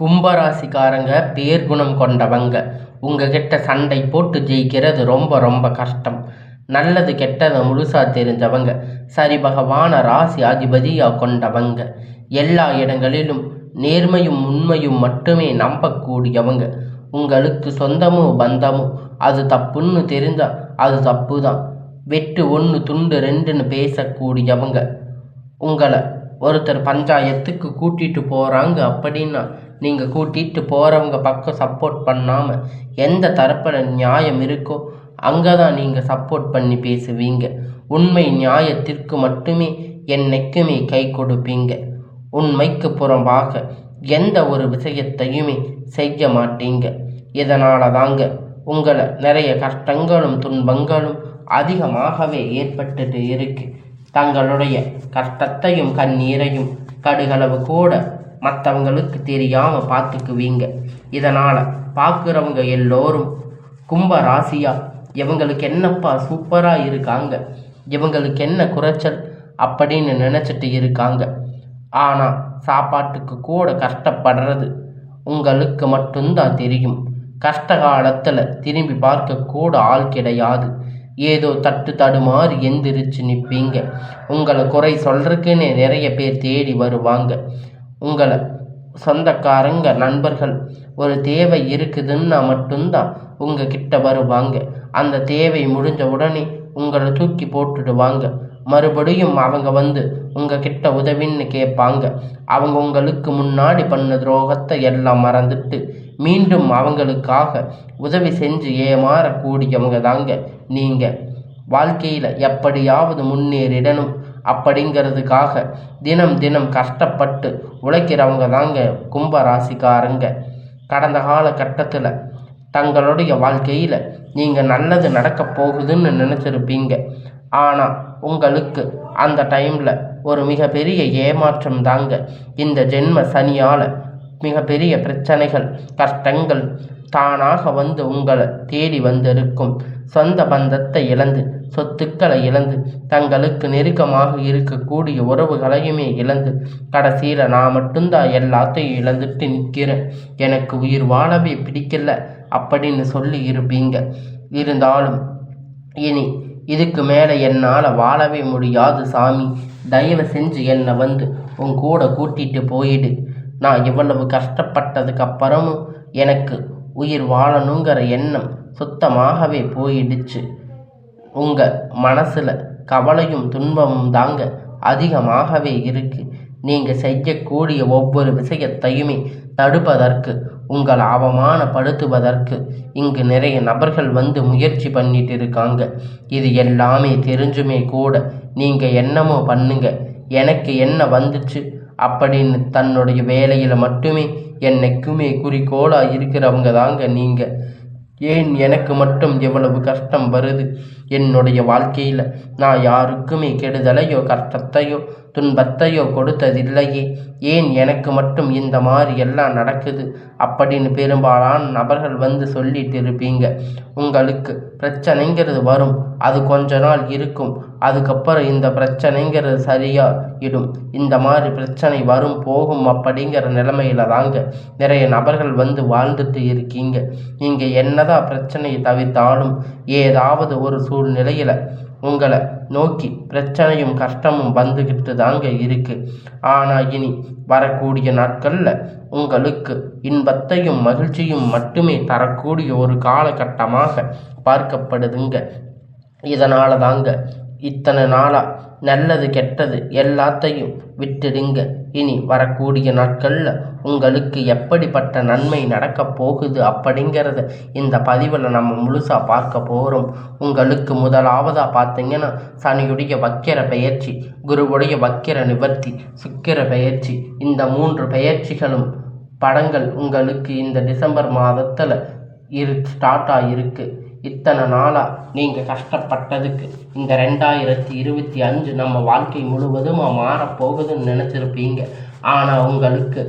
கும்பராசிக்காரங்க பேர்குணம் கொண்டவங்க. உங்ககிட்ட சண்டை போட்டு ஜெயிக்கிறது ரொம்ப ரொம்ப கஷ்டம். நல்லது கெட்டதை முழுசா தெரிஞ்சவங்க. சரி பகவான ராசி அதிபதியா கொண்டவங்க. எல்லா இடங்களிலும் நேர்மையும் உண்மையும் மட்டுமே நம்பக்கூடியவங்க. உங்களுக்கு சொந்தமோ பந்தமோ அது தப்புன்னு தெரிஞ்சா அது தப்பு தான் வெட்டு ஒன்று துண்டு ரெண்டுன்னு பேசக்கூடியவங்க. உங்களை ஒருத்தர் பஞ்சாயத்துக்கு கூட்டிட்டு போகிறாங்க அப்படின்னா நீங்கள் கூட்டிட்டு போகிறவங்க பக்கம் சப்போர்ட் பண்ணாமல் எந்த தரப்பில் நியாயம் இருக்கோ அங்கே தான் நீங்கள் சப்போர்ட் பண்ணி பேசுவீங்க. உண்மை நியாயத்திற்கு மட்டுமே என்னைக்குமே கை கொடுப்பீங்க. உண்மைக்கு புறம்பாக எந்த ஒரு விஷயத்தையுமே செய்ய மாட்டீங்க. இதனால தாங்க உங்களை நிறைய கஷ்டங்களும் துன்பங்களும் அதிகமாகவே ஏற்பட்டுட்டு இருக்கு. தங்களுடைய கஷ்டத்தையும் கண்ணீரையும் கடுகளவு கூட மற்றவங்களுக்கு தெரியாமல் பார்த்துக்குவீங்க. இதனால் பார்க்குறவங்க எல்லோரும் கும்ப ராசியா இவங்களுக்கு என்னப்பா சூப்பராக இருக்காங்க. இவங்களுக்கு என்ன குறைச்சல் அப்படின்னு நினச்சிட்டு இருக்காங்க. ஆனால் சாப்பாட்டுக்கு கூட கஷ்டப்படுறது உங்களுக்கு மட்டும்தான் தெரியும். கஷ்ட காலத்தில் திரும்பி பார்க்க கூட ஆள் கிடையாது. ஏதோ தட்டு தடுமாறி எந்திரிச்சு நிற்பீங்க உங்களை குறை சொல்றதுக்குன்னே நிறைய பேர் தேடி வருவாங்க. உங்களை சொந்தக்காரங்க நண்பர்கள் ஒரு தேவை இருக்குதுன்னா மட்டும்தான் உங்கள் கிட்ட வருவாங்க. அந்த தேவை முடிஞ்ச உடனே உங்களை தூக்கி போட்டுடுவாங்க. மறுபடியும் அவங்க வந்து உங்கள் கிட்ட உதவின்னு கேட்பாங்க. அவங்க உங்களுக்கு முன்னாடி பண்ண துரோகத்தை எல்லாம் மறந்துட்டு மீண்டும் அவங்களுக்காக உதவி செஞ்சு ஏமாறக்கூடியவங்க தாங்க நீங்கள் வாழ்க்கையில் எப்படியாவது முன்னேறிடணும். அப்படிங்கிறதுக்காக தினம் தினம் கஷ்டப்பட்டு உழைக்கிறவங்க தாங்க கும்பராசிக்காரங்க. கடந்த காலகட்டத்தில் தங்களுடைய வாழ்க்கையில் நீங்கள் நல்லது நடக்க போகுதுன்னு நினச்சிருப்பீங்க. ஆனால் உங்களுக்கு அந்த டைமில் ஒரு மிகப்பெரிய ஏமாற்றம் தாங்க இந்த ஜென்ம சனியால். மிகப்பெரிய பிரச்சனைகள் கஷ்டங்கள் தானாக வந்து உங்களை தேடி வந்திருக்கும். சொந்த பந்தத்தை இழந்து சொத்துக்களை இழந்து தங்களுக்கு நெருக்கமாக இருக்கக்கூடிய உறவுகளையுமே இழந்து கடைசியில் நான் மட்டும்தான் எல்லாத்தையும் இழந்துட்டு நிற்கிறேன். எனக்கு உயிர் வாழவே பிடிக்கல அப்படின்னு சொல்லி இருப்பீங்க. இருந்தாலும் இனி இதுக்கு மேலே என்னால் வாழவே முடியாது சாமி. தயவு செஞ்சு என்னை வந்து உன் கூட கூட்டிகிட்டு போயிடு. நான் இவ்வளவு கஷ்டப்பட்டதுக்கு அப்புறமும் எனக்கு உயிர் வாழணுங்கிற எண்ணம் சுத்தமாகவே போயிடுச்சு. உங்கள் மனசில் கவலையும் துன்பமும் தாங்க அதிகமாகவே இருக்கு. நீங்கள் செய்யக்கூடிய ஒவ்வொரு விஷயத்தையுமே தடுப்பதற்கு உங்கள் அவமானப்படுத்துவதற்கு இங்கு நிறைய நபர்கள் வந்து முயற்சி பண்ணிட்டு இருக்காங்க. இது எல்லாமே தெரிஞ்சுமே கூட நீங்கள் என்னமோ பண்ணுங்க. எனக்கு என்ன வந்துச்சு? அப்படின்னு தன்னுடைய வேலையில் மட்டுமே என்னைக்குமே குறிக்கோளாக இருக்கிறவங்க தாங்க நீங்கள் ஏன் எனக்கு மட்டும் எவ்வளவு கஷ்டம் வருது? என்னுடைய வாழ்க்கையில் நான் யாருக்குமே கெடுதலையோ கஷ்டத்தையோ துன்பத்தையோ கொடுத்ததில்லையே. ஏன் எனக்கு மட்டும் இந்த மாதிரி எல்லாம் நடக்குது? அப்படின்னு பெரும்பாலான நபர்கள் வந்து சொல்லிட்டு இருப்பீங்க. உங்களுக்கு பிரச்சனைங்கிறது வரும். அது கொஞ்ச நாள் இருக்கும். அதுக்கப்புறம் இந்த பிரச்சனைங்கிறது சரியாயிடும். இந்த மாதிரி பிரச்சனை வரும் போகும் அப்படிங்கிற நிலைமையில தாங்க நிறைய நபர்கள் வந்து வாழ்ந்துட்டு இருக்கீங்க. நீங்கள் என்னதான் பிரச்சனையை தவிர்த்தாலும் ஏதாவது ஒரு சூழ்நிலையில் உங்களை நோக்கி பிரச்சனையும் கஷ்டமும் வந்துக்கிட்டு தாங்க இருக்கு. ஆனால் இனி வரக்கூடிய நாட்களில் உங்களுக்கு இன்பத்தையும் மகிழ்ச்சியும் மட்டுமே தரக்கூடிய ஒரு காலகட்டமாக பார்க்கப்படுதுங்க. இதனால தாங்க இத்தனை நாளாக நல்லது கெட்டது எல்லாத்தையும் விட்டுடுங்க. இனி வரக்கூடிய நாட்களில் உங்களுக்கு எப்படிப்பட்ட நன்மை நடக்கப் போகுது அப்படிங்கிறத இந்த பதிவில் நம்ம முழுசாக பார்க்க போகிறோம் உங்களுக்கு முதலாவதாக பார்த்தீங்கன்னா சனியுடைய வக்கிர பயிற்சி குருவுடைய வக்கிர நிவர்த்தி சுக்கிர பயிற்சி இந்த மூன்று பயிற்சிகளும் படங்கள் உங்களுக்கு இந்த டிசம்பர் மாதத்தில் இரு ஸ்டார்ட் ஆகிருக்கு இத்தனை நாளாக நீங்கள் கஷ்டப்பட்டதுக்கு இந்த ரெண்டாயிரத்தி இருபத்தி அஞ்சு நம்ம வாழ்க்கை முழுவதும் மாறப்போகுதுன்னு நினச்சிருப்பீங்க. ஆனால் உங்களுக்கு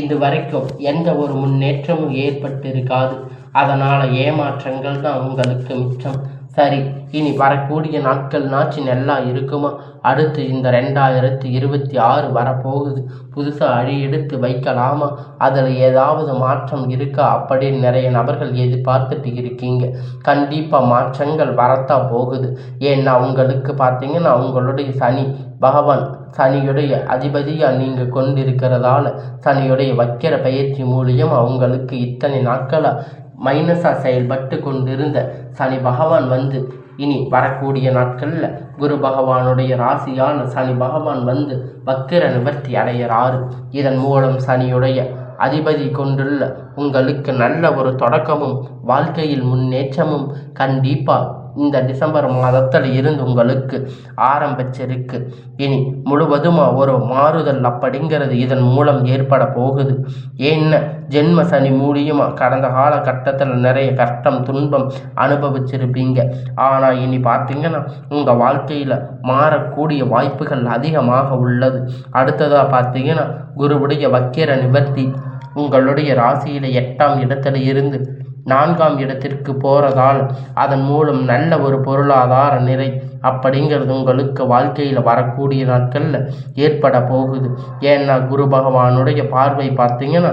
இது வரைக்கும் எந்த ஒரு முன்னேற்றமும் ஏற்பட்டு இருக்காது அதனால் ஏமாற்றங்கள் தான் உங்களுக்கு மிச்சம். சரி இனி வரக்கூடிய நாட்கள் நாச்சு நல்லா இருக்குமா? அடுத்து இந்த ரெண்டாயிரத்தி இருபத்தி ஆறு வரப்போகுது. புதுசாக அழி எடுத்து வைக்கலாமா? அதில் ஏதாவது மாற்றம் இருக்கா? அப்படின்னு நிறைய நபர்கள் எதிர்பார்த்துட்டு இருக்கீங்க. கண்டிப்பாக மாற்றங்கள் வரத்தான் போகுது. ஏன்னா உங்களுக்கு பார்த்தீங்கன்னா உங்களுடைய சனி பகவான் சனியுடைய அதிபதியாக நீங்கள் கொண்டிருக்கிறதால சனியுடைய வக்கிர பயிற்சி மூலியம் அவங்களுக்கு இத்தனை நாட்களாக மைனஸாக செயல்பட்டு கொண்டிருந்த சனி பகவான் வந்து இனி வரக்கூடிய நாட்களில் குரு பகவானுடைய ராசியான சனி பகவான் வந்து வக்கிர நிவர்த்தி அடையிறாரு. இதன் மூலம் சனியுடைய அதிபதி கொண்டுள்ள உங்களுக்கு நல்ல ஒரு தொடக்கமும் வாழ்க்கையில் முன்னேற்றமும் கண்டிப்பாக இந்த டிசம்பர் மாதத்தில் இருந்து உங்களுக்கு ஆரம்பிச்சிருக்கு. இனி முழுவதுமா ஒரு மாறுதல் அப்படிங்கிறது இதன் மூலம் ஏற்பட போகுது. ஏன்ன ஜென்ம சனி மூலியமாக கடந்த காலகட்டத்தில் நிறைய கஷ்டம் துன்பம் அனுபவிச்சிருப்பீங்க. ஆனால் இனி பார்த்தீங்கன்னா உங்கள் வாழ்க்கையில் மாறக்கூடிய வாய்ப்புகள் அதிகமாக உள்ளது. அடுத்ததாக பார்த்தீங்கன்னா குருவுடைய வக்கிர நிவர்த்தி உங்களுடைய ராசியில் எட்டாம் இடத்துல இருந்து நான்காம் இடத்திற்கு போகிறதால் அதன் மூலம் நல்ல ஒரு பொருளாதார நிலை அப்படிங்கிறது உங்களுக்கு வாழ்க்கையில் வரக்கூடிய நாட்களில் ஏற்பட போகுது. ஏன்னா குரு பகவானுடைய பார்வை பார்த்தீங்கன்னா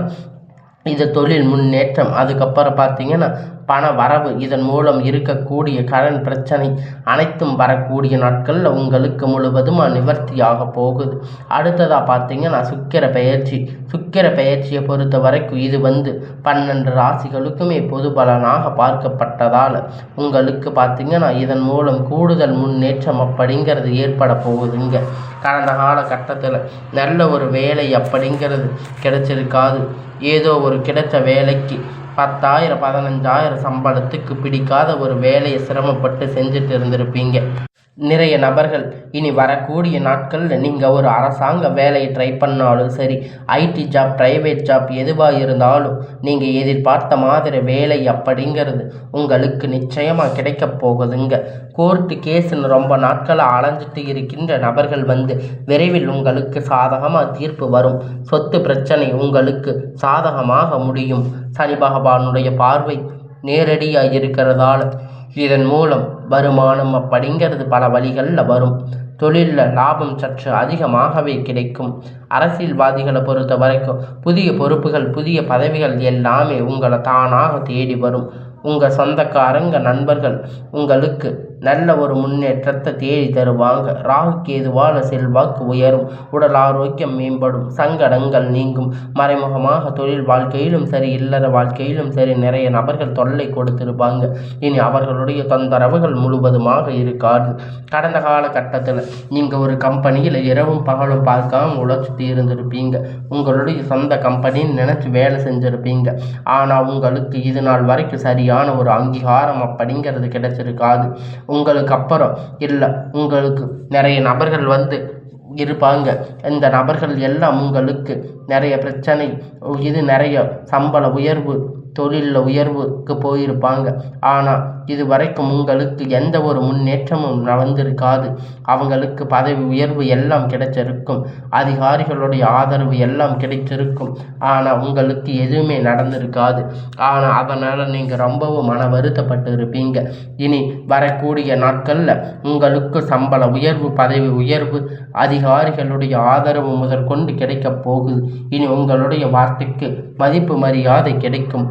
இது தொழில் முன்னேற்றம் அதுக்கப்புறம் பார்த்தீங்கன்னா பண வரவு இதன் மூலம் இருக்கக்கூடிய கடன் பிரச்சனை அனைத்தும் வரக்கூடிய நாட்களில் உங்களுக்கு முழுவதும் நிவர்த்தியாக போகுது. அடுத்ததாக பார்த்தீங்கன்னா சுக்கிர பயிற்சி சுக்கிர பயிற்சியை பொறுத்த வரைக்கும் இது வந்து பன்னெண்டு ராசிகளுக்குமே பொது பலனாக பார்க்கப்பட்டதால் உங்களுக்கு பார்த்தீங்கன்னா இதன் மூலம் கூடுதல் முன்னேற்றம் அப்படிங்கிறது ஏற்பட போகுதுங்க. கடந்த காலகட்டத்தில் நல்ல ஒரு வேலை அப்படிங்கிறது கிடைச்சிருக்காது. ஏதோ ஒரு கிடைச்ச வேலைக்கு பத்தாயிரம் பதினஞ்சாயிரம் சம்பளத்துக்கு பிடிக்காத ஒரு வேலையை சிரமப்பட்டு செஞ்சுட்டு இருந்திருப்பீங்க நிறைய நபர்கள் இனி வரக்கூடிய நாட்களில் நீங்கள் ஒரு அரசாங்க வேலையை ட்ரை பண்ணாலும் சரி ஐடி ஜாப் ப்ரைவேட் ஜாப் எதுவாக இருந்தாலும் நீங்கள் எதிர்பார்த்த மாதிரி வேலை அப்படிங்கிறது உங்களுக்கு நிச்சயமாக கிடைக்க போகுதுங்க. கோர்ட்டு கேஸுன்னு ரொம்ப நாட்களாக அலைஞ்சிட்டு இருக்கின்ற நபர்கள் வந்து விரைவில் உங்களுக்கு சாதகமாக தீர்ப்பு வரும். சொத்து பிரச்சனை உங்களுக்கு சாதகமாக முடியும். சனி பகவானுடைய பார்வை நேரடியாக இருக்கிறதால இதன் மூலம் வருமானம் அப்படிங்கிறது பல வழிகளில் வரும். தொழிலில் லாபம் சற்று அதிகமாகவே கிடைக்கும். அரசியல்வாதிகளை பொறுத்த வரைக்கும் புதிய பொறுப்புகள் புதிய பதவிகள் எல்லாமே உங்களை தானாக தேடி வரும். உங்கள் சொந்தக்காரங்க நண்பர்கள் உங்களுக்கு நல்ல ஒரு முன்னேற்றத்தை தேடி தருவாங்க. ராகு கேதுவால செல்வாக்கு உயரும். உடல் ஆரோக்கியம் மேம்படும். சங்கடங்கள் நீங்கும். மறைமுகமாக தொழில் வாழ்க்கையிலும் சரி இல்லற வாழ்க்கையிலும் சரி நிறைய நபர்கள் தொல்லை கொடுத்திருப்பாங்க. இனி அவர்களுடைய தொந்தரவுகள் முழுவதுமாக இருக்காது. கடந்த காலகட்டத்தில் நீங்கள் ஒரு கம்பெனியில் இரவும் பகலும் பார்க்காம உழைச்சிட்டு இருந்திருப்பீங்க உங்களுடைய சொந்த கம்பெனின்னு நினச்சி வேலை செஞ்சுருப்பீங்க. ஆனால் உங்களுக்கு இது நாள் வரைக்கும் சரியான ஒரு அங்கீகாரம் அப்படிங்கிறது கிடைச்சிருக்காது. உங்களுக்கு அப்புறம் இல்லை. உங்களுக்கு நிறைய நபர்கள் வந்து இருப்பாங்க. இந்த நபர்கள் எல்லாம் உங்களுக்கு நிறைய பிரச்சனை இது நிறைய சம்பள உயர்வு தொழிலில் உயர்வுக்கு போயிருப்பாங்க. ஆனால் இது வரைக்கும் உங்களுக்கு எந்த ஒரு முன்னேற்றமும் நடந்திருக்காது. அவங்களுக்கு பதவி உயர்வு எல்லாம் கிடைச்சிருக்கும். அதிகாரிகளுடைய ஆதரவு எல்லாம் கிடைச்சிருக்கும். ஆனால் உங்களுக்கு எதுவுமே நடந்திருக்காது. ஆனால் அதனால் நீங்கள் ரொம்பவும் மன வருத்தப்பட்டு இருப்பீங்க இனி வரக்கூடிய நாட்களில் உங்களுக்கு சம்பள உயர்வு பதவி உயர்வு அதிகாரிகளுடைய ஆதரவு முதற்கொண்டு கிடைக்கப் போகுது. இனி உங்களுடைய வார்த்தைக்கு மதிப்பு மரியாதை கிடைக்கும்.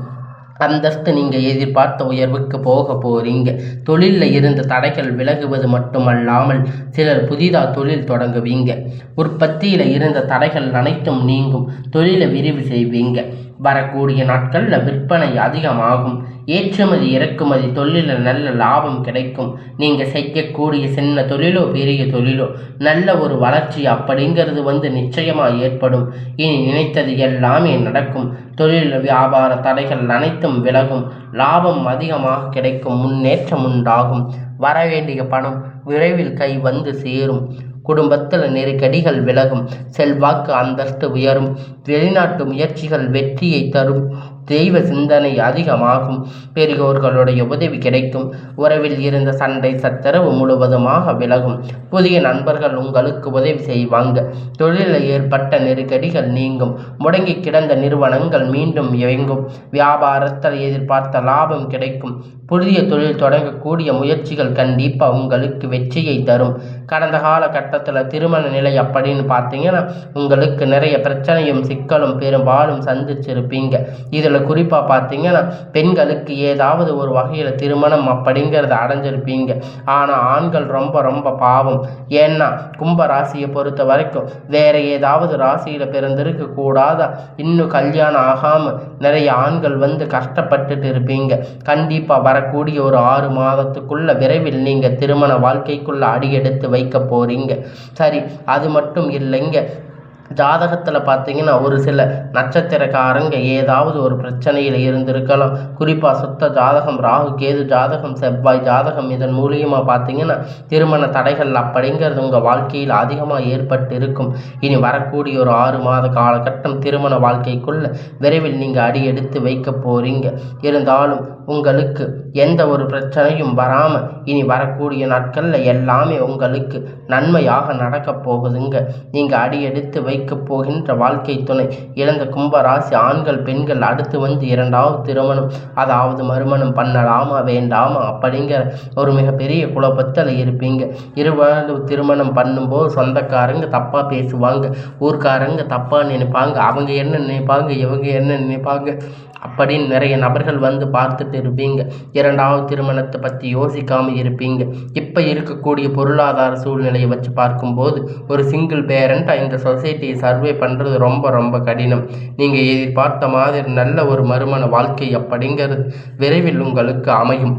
அந்தஸ்து நீங்கள் எதிர்பார்த்த உயர்வுக்கு போக போகிறீங்க தொழிலில் இருந்த தடைகள் விலகுவது மட்டுமல்லாமல் சிலர் புதிதாக தொழில் தொடங்குவீங்க. உற்பத்தியில் இருந்த தடைகள் அனைத்தும் நீங்கும். தொழிலை விரிவு செய்வீங்க. வரக்கூடிய நாட்களில் விற்பனை அதிகமாகும். ஏற்றுமதி இறக்குமதி தொழிலில் நல்ல லாபம் கிடைக்கும். நீங்கள் செய்யக்கூடிய சின்ன தொழிலோ பெரிய தொழிலோ நல்ல ஒரு வளர்ச்சி அப்படிங்கிறது வந்து நிச்சயமாக ஏற்படும். இனி நினைத்தது எல்லாமே நடக்கும். தொழில் வியாபார தடைகள் அனைத்தும் விலகும். லாபம் அதிகமாக கிடைக்கும். முன்னேற்றம் உண்டாகும். வரவேண்டிய பணம் விரைவில் கை வந்து சேரும். குடும்பத்தில் நெருக்கடிகள் விலகும். செல்வாக்கு அந்தஸ்து உயரும். வெளிநாட்டு முயற்சிகள் வெற்றியை தரும். தெய்வ சிந்தனை அதிகமாகும். பெரியோர்களுடைய உதவி கிடைக்கும். உறவில் இருந்த சண்டை சச்சரவு முழுவதுமாக விலகும். புதிய நண்பர்கள் உங்களுக்கு உதவி செய்வாங்க. தொழிலில் ஏற்பட்ட நெருக்கடிகள் நீங்கும். முடங்கி கிடந்த நிறுவனங்கள் மீண்டும் இயங்கும். வியாபாரத்தில் எதிர்பார்த்த லாபம் கிடைக்கும். புதிய தொழில் தொடங்கக்கூடிய முயற்சிகள் கண்டிப்பாக உங்களுக்கு வெற்றியை தரும். கடந்த காலகட்டத்தில் திருமண நிலை அப்படின்னு பார்த்தீங்கன்னா உங்களுக்கு நிறைய பிரச்சனையும் சிக்கலும் பெரும்பாலும் சந்திச்சிருப்பீங்க. இதில் குறிப்பாக பார்த்தீங்கன்னா பெண்களுக்கு ஏதாவது ஒரு வகையில் திருமணம் அப்படிங்கிறத அடைஞ்சிருப்பீங்க. ஆனால் ஆண்கள் ரொம்ப ரொம்ப பாவம். ஏன்னா கும்ப ராசியை பொறுத்த வரைக்கும் வேற ஏதாவது ராசியில் பிறந்திருக்க கூடாதா? இன்னும் கல்யாணம் ஆகாமல் நிறைய ஆண்கள் வந்து கஷ்டப்பட்டுட்டு இருப்பீங்க. கண்டிப்பாக வரக்கூடிய ஒரு ஆறு மாதத்துக்குள்ள விரைவில் நீங்கள் திருமண வாழ்க்கைக்குள்ள அடியெடுத்து வைக்க போறீங்க. சரி அது மட்டும் இல்லைங்க. ஜாதகத்தில் பார்த்தீங்கன்னா ஒரு சில நட்சத்திரக்காரங்க ஏதாவது ஒரு பிரச்சனையில் இருந்திருக்கலாம். குறிப்பாக சுத்த ஜாதகம் ராகு கேது ஜாதகம் செவ்வாய் ஜாதகம் இதன் மூலியமாக பார்த்தீங்கன்னா திருமண தடைகள் அப்படிங்கிறது உங்கள் வாழ்க்கையில் அதிகமாக ஏற்பட்டு இருக்கும் இனி வரக்கூடிய ஒரு ஆறு மாத காலகட்டம் திருமண வாழ்க்கைக்குள்ள விரைவில் நீங்கள் அடி எடுத்து வைக்க போகிறீங்க இருந்தாலும் உங்களுக்கு எந்த ஒரு பிரச்சனையும் வராமல் இனி வரக்கூடிய நாட்களில் எல்லாமே உங்களுக்கு நன்மையாக நடக்கப் போகுதுங்க. நீங்கள் அடி எடுத்து வைக்கப் போகின்ற வாழ்க்கை துணை. இழந்த கும்பராசி ஆண்கள் பெண்கள் அடுத்து வந்து இரண்டாவது திருமணம். அதாவது மறுமணம் பண்ணலாமா வேண்டாமா அப்படிங்கிற ஒரு மிகப்பெரிய குழப்பத்தில் இருப்பீங்க. இருவாழ்வு திருமணம் பண்ணும்போது சொந்தக்காரங்க தப்பாக பேசுவாங்க. ஊர்க்காரங்க தப்பாக நினைப்பாங்க. அவங்க என்ன நினைப்பாங்க இவங்க என்ன நினைப்பாங்க அப்படின்னு நிறைய நபர்கள் வந்து பார்த்துட்டு இருப்பீங்க இரண்டாவது திருமணத்தை பற்றி யோசிக்காமல் இருப்பீங்க. இப்போ இருக்கக்கூடிய பொருளாதார சூழ்நிலையை வச்சு பார்க்கும்போது ஒரு சிங்கிள் பேரண்ட்டாக இந்த சொசைட்டியை சர்வே பண்ணுறது ரொம்ப ரொம்ப கடினம். நீங்கள் எதிர்பார்த்த மாதிரி நல்ல ஒரு மறுமண வாழ்க்கை அப்படிங்கிறது விரைவில் உங்களுக்கு அமையும்.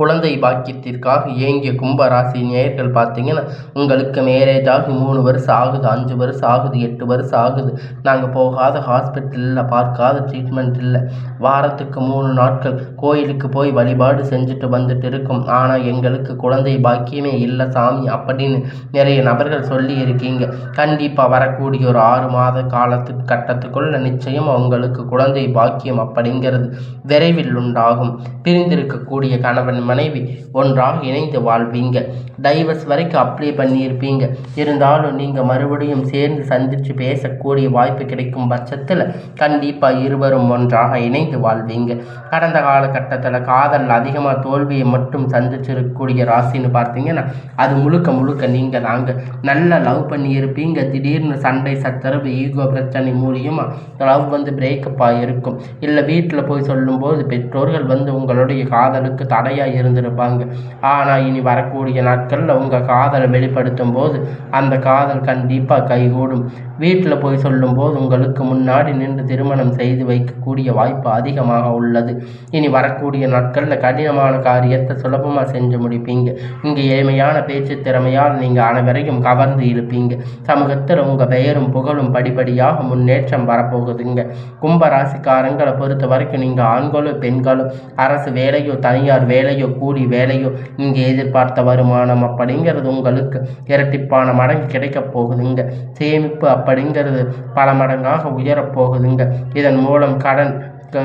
குழந்தை பாக்கியத்திற்காக ஏங்கிய கும்பராசி நேயர்கள் பார்த்தீங்கன்னா உங்களுக்கு மேரேஜ் ஆகி மூணு வருஷம் ஆகுது அஞ்சு வருஷம் ஆகுது எட்டு வருஷம் ஆகுது. நாங்கள் போகாத ஹாஸ்பிட்டலில் பார்க்காத ட்ரீட்மெண்ட் இல்லை. வாரத்துக்கு மூணு நாட்கள் கோயிலுக்கு போய் வழிபாடு செஞ்சுட்டு வந்துட்டு இருக்கோம். ஆனால் எங்களுக்கு குழந்தை பாக்கியமே இல்லை சாமி அப்படின்னு நிறைய நபர்கள் சொல்லி இருக்கீங்க. கண்டிப்பாக வரக்கூடிய ஒரு ஆறு மாத காலத்து கட்டத்துக்குள்ள நிச்சயம் அவங்களுக்கு குழந்தை பாக்கியம் அப்படிங்கிறது விரைவில் உண்டாகும். பிரிந்திருக்கக்கூடிய கணவன் மனைவி ஒன்றாக இணைந்து வாழ்வீங்க. டைவர்ஸ் வரைக்கும் அப்ளை பண்ணியிருப்பீங்க. இருந்தாலும் நீங்கள் மறுபடியும் சேர்ந்து சந்தித்து பேசக்கூடிய வாய்ப்பு கிடைக்கும் பட்சத்தில் கண்டிப்பாக இருவரும் ஒன்றாக இணைந்து வாழ்வீங்க. கடந்த காலகட்டத்தில் காதல் அதிகமாக தோல்வியை மட்டும் சந்திச்சிருக்கக்கூடிய ராசின்னு பார்த்தீங்கன்னா அது முழுக்க முழுக்க நீங்கள் தாங்க. நல்ல லவ் பண்ணியிருப்பீங்க. திடீர்னு சண்டை சத்தரவு ஈகோ பிரச்சனை மூலியமாக லவ் வந்து பிரேக்கப் ஆகிருக்கும் இல்லை வீட்டில் போய் சொல்லும்போது பெற்றோர்கள் வந்து உங்களுடைய காதலுக்கு தடையாக இருந்திருப்பாங்க. ஆனால் இனி வரக்கூடிய நாட்களில் உங்கள் காதலை வெளிப்படுத்தும் போது அந்த காதல் கண்டிப்பாக கைகூடும். வீட்டில் போய் சொல்லும்போது உங்களுக்கு முன்னாடி நின்று திருமணம் செய்து வைக்கக்கூடிய வாய்ப்பு அதிகமாக உள்ளது. இனி வரக்கூடிய நாட்களில் கடினமான காரியத்தை சுலபமாக செஞ்சு முடிப்பீங்க. இங்கே ஏழ்மையான பேச்சு திறமையால் நீங்கள் அனைவரையும் கவர்ந்து இருப்பீங்க சமூகத்தில் உங்கள் பெயரும் புகழும் படிப்படியாக முன்னேற்றம் வரப்போகுதுங்க. கும்ப ராசிக்காரங்களை பொறுத்த வரைக்கும் நீங்கள் ஆண்களோ பெண்களோ அரசு வேலையோ தனியார் வேலையோ கூலி வேலையோ இங்கே எதிர்பார்த்த வருமானம் அப்படிங்கிறது உங்களுக்கு இரட்டிப்பான மடங்கு கிடைக்கப் போகுதுங்க. சேமிப்பு அப்படிங்கிறது பல மடங்காக உயரப்போகுதுங்க இதன் மூலம் கடன்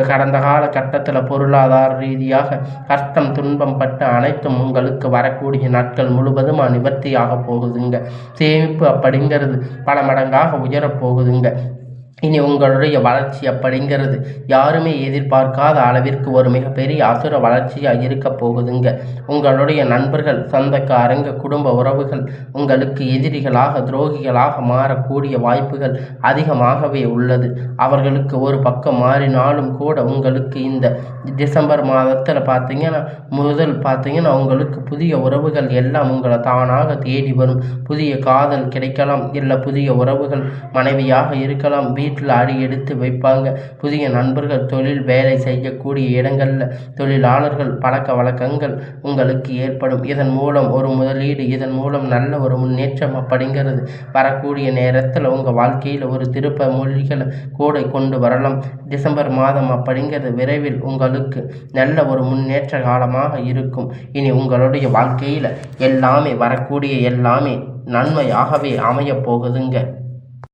கடந்த கால கட்டத்தில் பொருளாதார ரீதியாக கஷ்டம் துன்பம் பட்டு அனைத்தும் உங்களுக்கு வரக்கூடிய நாட்கள் முழுவதும் நிவர்த்தியாக போகுதுங்க. சேமிப்பு அப்படிங்கிறது பல மடங்காக உயரப்போகுதுங்க இனி உங்களுடைய வளர்ச்சி அப்படிங்கிறது யாருமே எதிர்பார்க்காத அளவிற்கு ஒரு மிகப்பெரிய அசுர வளர்ச்சியாக இருக்க போகுதுங்க. உங்களுடைய நண்பர்கள் சொந்தக்காரங்க குடும்ப உறவுகள் உங்களுக்கு எதிரிகளாக துரோகிகளாக மாறக்கூடிய வாய்ப்புகள் அதிகமாகவே உள்ளது. அவர்களுக்கு ஒரு பக்கம் மாறினாலும் கூட உங்களுக்கு இந்த டிசம்பர் மாதத்தில் பார்த்தீங்கன்னா முதல் பார்த்தீங்கன்னா உங்களுக்கு புதிய உறவுகள் எல்லாம் உங்களை தானாக தேடி வரும். புதிய காதல் கிடைக்கலாம் இல்லை புதிய உறவுகள் மனைவியாக இருக்கலாம் வீட்டு வீட்டில் அடி எடுத்து வைப்பாங்க. புதிய நண்பர்கள் தொழில் வேலை செய்யக்கூடிய இடங்களில் தொழிலாளர்கள் பழக்க வழக்கங்கள் உங்களுக்கு ஏற்படும். இதன் மூலம் ஒரு முதலீடு இதன் மூலம் நல்ல ஒரு முன்னேற்றம் அப்படிங்கிறது. வரக்கூடிய நேரத்தில் உங்கள் வாழ்க்கையில் ஒரு திருப்ப மொழிகளை கூட கொண்டு வரலாம். டிசம்பர் மாதம் அப்படிங்கிறது விரைவில் உங்களுக்கு நல்ல ஒரு முன்னேற்ற காலமாக இருக்கும். இனி உங்களுடைய வாழ்க்கையில் எல்லாமே வரக்கூடிய எல்லாமே நன்மையாகவே அமையப் போகுதுங்க.